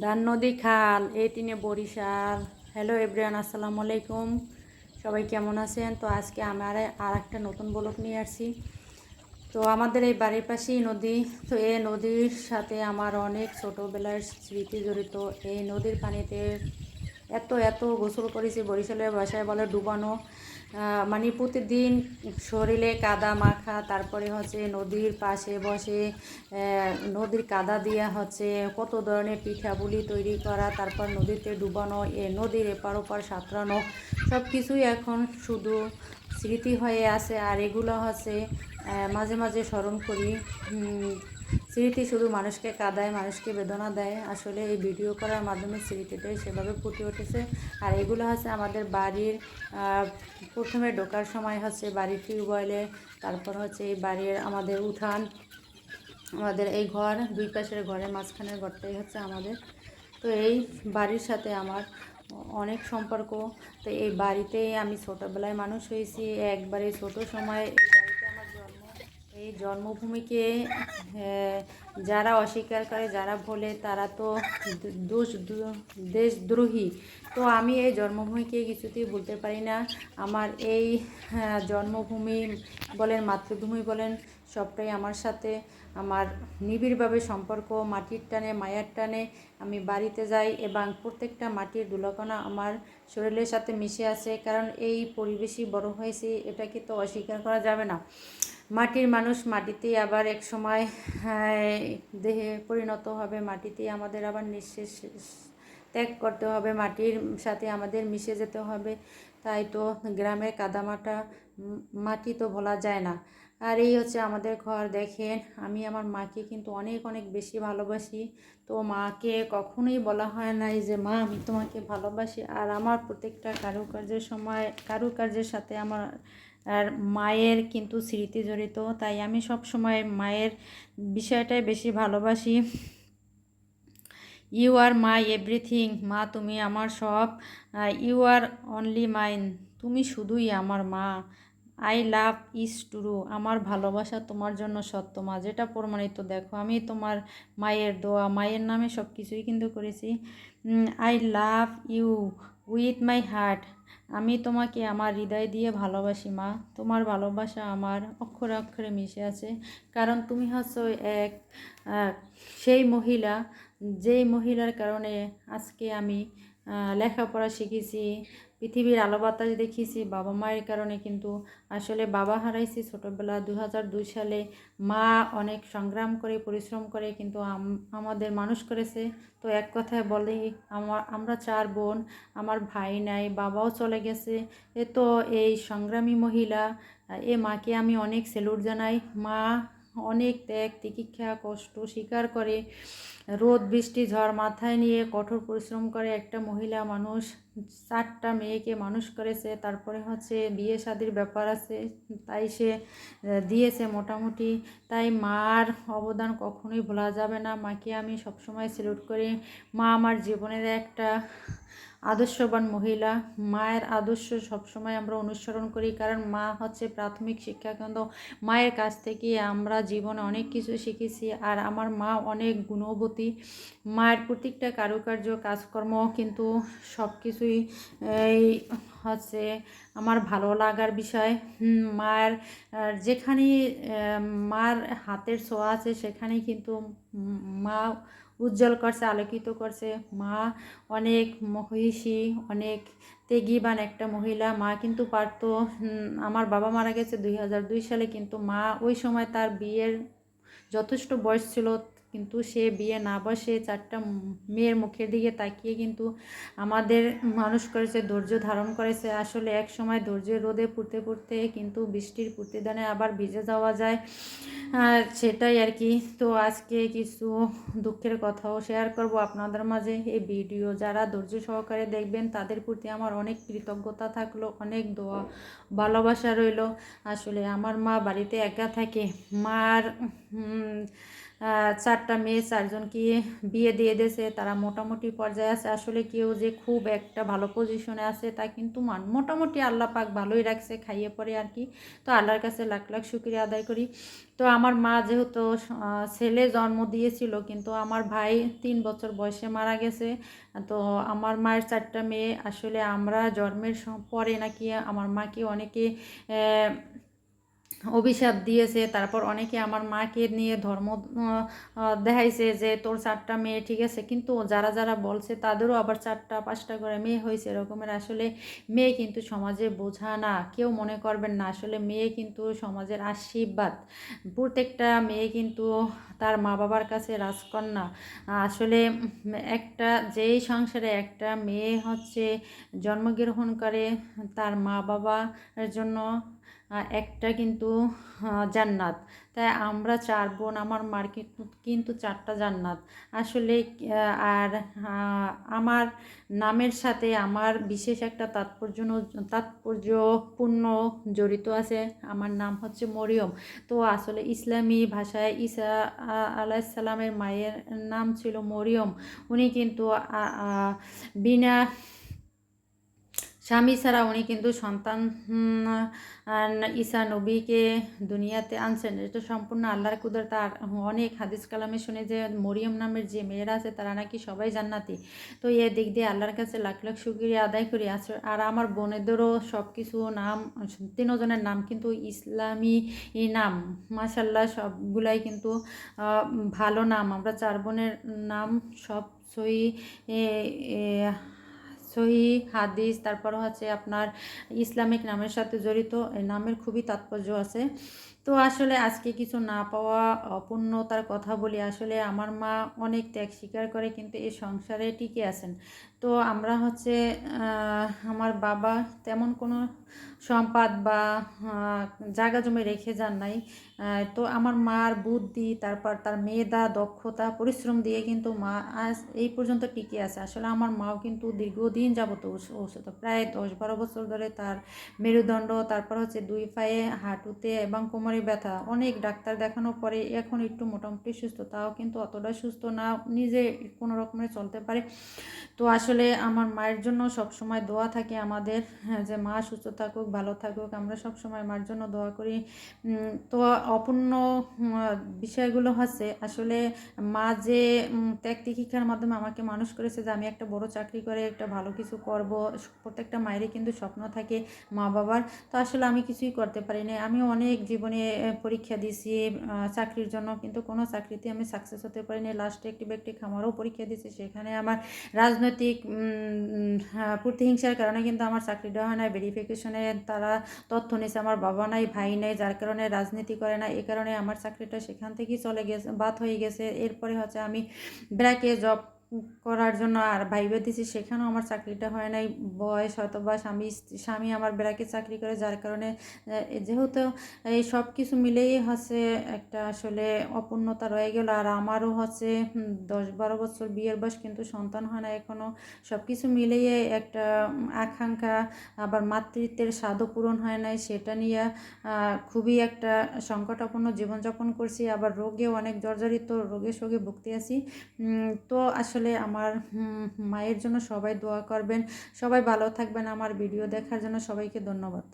ডান নদী খাল, এই তিনে বরিশাল। হ্যালো এভরিয়ান আসসালামু আলাইকুম। সবাই কেমন আছেন? তো আজকে আমার আর একটা নতুন বলক নিয়ে আসছি। তো আমাদের এই বাড়ির পাশেই নদী। তো এই নদীর সাথে আমার অনেক ছোটোবেলার স্মৃতি জড়িত। এই নদীর পানিতে এত এত গোসল করেছি, বরিশালের বাসায় বলে ডুবানো। মানে প্রতিদিন শরীরে কাদা মাখা, তারপরে হচ্ছে নদীর পাশে বসে নদীর কাদা দিয়া হচ্ছে কত ধরনের পিঠাপুলি তৈরি করা, তারপর নদীতে ডুবানো, এ নদীর এপার ওপার সাঁতরানো সব কিছুই এখন শুধু স্মৃতি হয়ে আছে। আর এগুলো হচ্ছে মাঝে মাঝে স্মরণ করি। স্মৃতি শুধু মানুষকে কাঁদায়, মানুষকে বেদনা দেয়। আসলে এই ভিডিও করার মাধ্যমে স্মৃতিটাই সেভাবে ফুটে উঠেছে। আর এগুলো হচ্ছে আমাদের বাড়ির প্রথমে ঢোকার সময় হচ্ছে বাড়ির টিউবওয়েলে, তারপর হচ্ছে এই বাড়ির আমাদের উঠান। আমাদের এই ঘর, দুই পাশের ঘরের মাঝখানের ঘরটাই হচ্ছে আমাদের। তো এই বাড়ির সাথে আমার অনেক সম্পর্ক। তো এই বাড়িতেই আমি ছোটোবেলায় মানুষ হয়েছি। একবারে ছোট সময় এই বাড়িতে আমার জন্ম এই জন্মভূমিকে যারা অস্বীকার করে, যারা বলে তারা তো দোষ দেশদ্রোহী। তো আমি এই জন্মভূমিকে কিছুতেই বলতে পারি না। আমার এই জন্মভূমি বলেন, মাতৃভূমি বলেন, সবটাই আমার সাথে। আমার নিবিড়ভাবে সম্পর্ক, মাটির টানে, মায়ার টানে। আমি বাড়িতে যাই এবং প্রত্যেকটা মাটির দুলকণা আমার শরীরের সাথে মিশে আছে কারণ এই পরিবেশই বড় হয়েছি, এটাকে তো অস্বীকার করা যাবে না। মাটির মানুষ, মাটিতেই আবার এক সময় দেহে পরিণত হবে, মাটিতেই আমাদের আবার নিঃশেষ ত্যাগ করতে হবে, মাটির সাথে আমাদের মিশে যেতে হবে। তাই তো গ্রামের কাদামাটা মাটি তো ভোলা যায় না। আর এই হচ্ছে আমাদের ঘর, দেখেন, আমি আমার মাকে কিন্তু অনেক অনেক বেশি ভালোবাসি। তো মাকে কখনোই বলা হয় নাই যে, মা, আমি তোমাকে ভালোবাসি। আর আমার প্রত্যেকটা কারুকার্যের সময়, কারুকার্যের সাথে আমার আর মায়ের কিন্তু স্মৃতি জড়িত, তাই আমি সব সময় মায়ের বিষয়টাই বেশি ভালোবাসি। ইউ আর মাই এভরিথিং মা তুমি আমার সব ইউ আর অনলি মাইন তুমি শুধুই আমার মা। আই লাভ ইস টুরু, আমার ভালোবাসা তোমার জন্য সত্য মা, যেটা প্রমাণিত, দেখো, আমি তোমার মায়ের দোয়া, মায়ের নামে সব কিছুই কিন্তু করেছি। I love you with my heart, আমি তোমাকে আমার হৃদয় দিয়ে ভালোবাসি মা, তোমার ভালোবাসা আমার অক্ষরে অক্ষরে মিশে আছে। কারণ তুমি হচ্ছ এক সেই মহিলা, যেই মহিলার কারণে আজকে আমি লেখাপড়া শিখেছি, পৃথিবীর আলো বাতাস দেখিয়েছি, বাবা মায়ের কারণে কিন্তু আসলে বাবা হারাইছি। ছোটোবেলা দু দুই সালে মা অনেক সংগ্রাম করে, পরিশ্রম করে কিন্তু আমাদের মানুষ করেছে। তো এক কথায় বলে আমার আমরা চার বোন, আমার ভাই নাই, বাবাও চলে গেছে। এ তো এই সংগ্রামী মহিলা, এ মাকে আমি অনেক সেলুট জানাই। মা অনেক ত্যাগ, তিতিক্ষা, কষ্ট স্বীকার করে। রোদ, বৃষ্টি, ঝড় মাথায় নিয়ে কঠোর পরিশ্রম করে একটা মহিলা মানুষ, চারটা মেয়েকে মানুষ করেছে, তারপরে হচ্ছে বিয়ে শাদির ব্যাপার আছে, তাই সে দিয়েছে মোটামুটি। তাই মার অবদান কখনোই ভোলা যাবে না। মাকে আমি সবসময় স্যালুট করি। মা আমার জীবনের একটা আদর্শবান মহিলা। মায়ের আদর্শ সবসময় আমরা অনুসরণ করি, কারণ মা হচ্ছে প্রাথমিক শিক্ষাকেন্দ্র। মায়ের কাছ থেকে আমরা জীবনে অনেক কিছু শিখেছি, আর আমার মা অনেক গুণবতী মায়ের প্রত্যেকটা কারুকার্য, কাজকর্ম কিন্তু সব কিছুই এই হচ্ছে আমার ভালো লাগার বিষয়। মায়ের যেখানে মার হাতের ছোঁয়া আছে সেখানেই কিন্তু মা উজ্জ্বল করছে, আলোকিত করছে। মা অনেক মহিষী, অনেক তেগিবান একটা মহিলা। মা কিন্তু পারতো আমার বাবা মারা গেছে দুই হাজার দুই সালে, কিন্তু মা ওই সময় তার বিয়ের যথেষ্ট বয়স ছিল কিন্তু সে বিয়ে না বসে চারটা মেয়ের মুখের দিকে তাকিয়ে কিন্তু আমাদের মানুষ করেছে, ধৈর্য ধারণ করেছে। আসলে এক সময় ধৈর্যের রোদে পুড়তে পুড়তে কিন্তু বৃষ্টির প্রতিদানে আবার ভিজে যাওয়া যায়। সেটাই আর কি। তো আজকে কিছু দুঃখের কথাও শেয়ার করব আপনাদের মাঝে। এই ভিডিও যারা ধৈর্য সহকারে দেখবেন, তাদের প্রতি আমার অনেক কৃতজ্ঞতা থাকল, অনেক দোয়া, ভালোবাসা রইল। আসলে আমার মা বাড়িতে একা থাকে, মার চারটা মেয়ে, চারজনকে বিয়ে দিয়ে দিয়েছে। তারা মোটামুটি পর্যায়ে আছে। আসলে কেউ যে খুব একটা ভালো পজিশনে আছে, তা কিন্তু মান মোটামুটি আল্লাহ পাক ভালোই রাখছে, খাইয়ে পরে আর কি। তো আল্লাহর কাছে লাখ লাখ শুক্রিয়া আদায় করি। তো আমার মা যেহেতু ছেলে জন্ম দিয়েছিল, কিন্তু আমার ভাই তিন বছর বয়সে মারা গেছে। তো আমার মায়ের চারটা মেয়ে, আসলে আমরা জন্মের পরে নাকি আমার মাকে অনেকে অভিশাপ দিয়েছে, তারপর অনেকে আমার মাকে নিয়ে ধর্ম দেখাইছে যে তোর চারটা মেয়ে ঠিক আছে, কিন্তু যারা যারা বলছে তাদেরও আবার চারটা পাঁচটা করে মেয়ে হয়েছে, এরকমের আসলে মেয়ে কিন্তু সমাজে বোঝা না, কেউ মনে করবেন না, আসলে মেয়ে কিন্তু সমাজের আশীর্বাদ। প্রত্যেকটা মেয়ে কিন্তু তার মা বাবার কাছে রাজকন্যা, আসলে একটা যেই সংসারে একটা মেয়ে হচ্ছে জন্মগ্রহণ করে তার মা বাবার জন্য একটা কিন্তু জান্নাত। তাই আমরা চার বোন, আমার মার কিন্তু চারটা জান্নাত। আসলে আর আমার নামের সাথে আমার বিশেষ একটা তাৎপর্য, তাৎপর্যপূর্ণ জড়িত আছে। আমার নাম হচ্ছে মরিয়ম। তো আসলে ইসলামী ভাষায় ঈসা আলাইসাল্লামের মায়ের নাম ছিল মরিয়ম। উনি কিন্তু বিনা স্বামী ছাড়া উনি কিন্তু সন্তান ঈসা নবীকে দুনিয়াতে আনছেন। এটা সম্পূর্ণ আল্লাহর কুদর তার অনেক হাদিস কালামে শুনে যে মরিয়ম নামের যে মেয়েরা আছে, তারা নাকি সবাই জান্নাতি। তো এ দিক দিয়ে আল্লাহর কাছে লাখ লাখ সুক্রিয়া আদায় করি। আর আমার বোনেদেরও সব কিছু নাম, তিনজনের নাম কিন্তু ইসলামী নাম। মাসাল্লাহ সবগুলাই কিন্তু ভালো নাম। আমরা চার বোনের নাম সব সই সহি হাদিস তারপর হচ্ছে আপনার ইসলামিক নামের সাথে জড়িত নামের খুবই তাৎপর্য আছে। তো আসলে আজকে কিছু না পাওয়া অপূর্ণতার কথা বলি। আসলে আমার মা অনেক ত্যাগ স্বীকার করে কিন্তু এই সংসারে টিকে আছেন। তো আমরা হচ্ছে আমার বাবা তেমন কোনো সম্পাদ বা জায়গা জমে রেখে যান নাই। তো আমার মার বুদ্ধি, তারপর তার মেধা, দক্ষতা, পরিশ্রম দিয়ে কিন্তু মা আজ এই পর্যন্ত টিকে আছে। আসলে আমার মাও কিন্তু দীর্ঘদিন যাবত অসুস্থ প্রায় দশ বারো বছর ধরে তার মেরুদণ্ড, তারপর হচ্ছে দুই পায়ে হাঁটুতে এবং কোমরে ব্যথা, অনেক ডাক্তার দেখানোর পরে এখন একটু মোটামুটি সুস্থ, তাও কিন্তু অতটা সুস্থ না, নিজে কোনো রকমের চলতে পারে। তো আসলে আমার মায়ের জন্য সব সময় দোয়া থাকে আমাদের হ্যাঁ, যে মা সুস্থ থাকুক ভালো থাকুক। আমরা সব সময় মার জন্য দোয়া করি। তো অপূর্ণ বিষয়গুলো হচ্ছে আসলে মা যে ত্যাগ তিক্ষার মাধ্যমে আমাকে মানুষ করেছে যে আমি একটা বড় চাকরি করে একটা ভালো কিছু করব প্রত্যেকটা মায়েরই কিন্তু স্বপ্ন থাকে মা বাবার তো আসলে আমি কিছুই করতে পারি না আমি অনেক জীবনে পরীক্ষা দিয়েছি চাকরির জন্য কিন্তু কোনো চাকরিতে আমি সাকসেস হতে পারিনি লাস্টে একটি ব্যক্তি খামারও পরীক্ষা দিয়েছি সেখানে আমার রাজনৈতিক প্রতিহিংসার কারণে কিন্তু আমার চাকরিটা হয় না ভেরিফিকেশনে তারা তথ্য নিয়েছে আমার বাবা নাই, ভাই নাই, যার কারণে রাজনীতি করে না। এ কারণে আমার চাকরিটা সেখান থেকেই চলে গেছে, বাদ হয়ে গেছে। এরপরে হচ্ছে আমি ব্র্যাকে জব করার জন্য আর ভাইবে দিছি, সেখানেও আমার চাকরিটা হয় নাই। বয়স হয়তো বা স্বামী স্বামী আমার বেড়াকে চাকরি করে, যার কারণে যেহেতু এই সব কিছু মিলেই হচ্ছে একটা আসলে অপূর্ণতা রয়ে গেল। আর আমারও হচ্ছে দশ বারো বছর বিয়ের বয়স, কিন্তু সন্তান হয় না এখনও সব কিছু মিলেই একটা আকাঙ্ক্ষা, আবার মাতৃত্বের স্বাদও পূরণ হয় নাই, সেটা নিয়ে খুবই একটা সংকটাপন্ন জীবনযাপন করছি। আবার রোগে অনেক জর্জরিত, রোগে শোগে ভুগতে আছি। তো আসলে আসলে আমার মায়ের জন্য সবাই দোয়া করবেন। সবাই ভালো থাকবেন। আমার ভিডিও দেখার জন্য সবাইকে ধন্যবাদ।